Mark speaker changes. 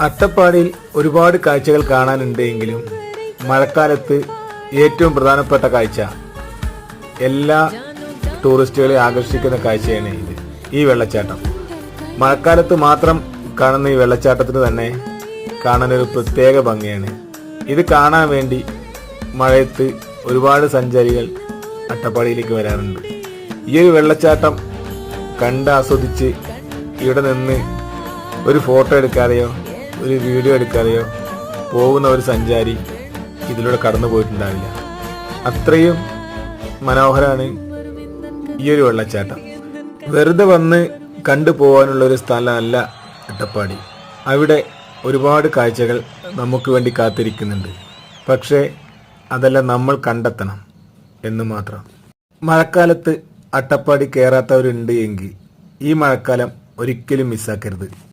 Speaker 1: അട്ടപ്പാടിയിൽ ഒരുപാട് കാഴ്ചകൾ കാണാനുണ്ടെങ്കിലും മഴക്കാലത്ത് ഏറ്റവും പ്രധാനപ്പെട്ട കാഴ്ച എല്ലാ ടൂറിസ്റ്റുകളെ ആകർഷിക്കുന്ന കാഴ്ചയാണ് ഇത്. ഈ വെള്ളച്ചാട്ടം. മഴക്കാലത്ത് മാത്രം കാണുന്ന ഈ വെള്ളച്ചാട്ടത്തിന് തന്നെ കാണാനൊരു പ്രത്യേക ഭംഗിയാണ്. ഇത് കാണാൻ വേണ്ടി മഴയത്ത് ഒരുപാട് സഞ്ചാരികൾ അട്ടപ്പാടിയിലേക്ക് വരാറുണ്ട്. ഈ ഒരു വെള്ളച്ചാട്ടം കണ്ട് ആസ്വദിച്ച് ഇവിടെ നിന്ന് ഒരു ഫോട്ടോ എടുക്കാതെയോ ഒരു വീഡിയോ എടുക്കാതെയോ പോകുന്ന ഒരു സഞ്ചാരി ഇതിലൂടെ കടന്നു പോയിട്ടുണ്ടാവില്ല. അത്രയും മനോഹരമാണ് ഈ ഒരു വെള്ളച്ചാട്ടം. വെറുതെ വന്ന് കണ്ടു പോകാനുള്ള ഒരു സ്ഥലമല്ല അട്ടപ്പാടി. അവിടെ ഒരുപാട് കാഴ്ചകൾ നമുക്ക് വേണ്ടി കാത്തിരിക്കുന്നുണ്ട്. പക്ഷേ അതെല്ലാം നമ്മൾ കണ്ടെത്തണം എന്ന് മാത്രം. മഴക്കാലത്ത് അട്ടപ്പാടി കയറാത്തവരുണ്ട് എങ്കിൽ ഈ മഴക്കാലം ഒരിക്കലും മിസ്സാക്കരുത്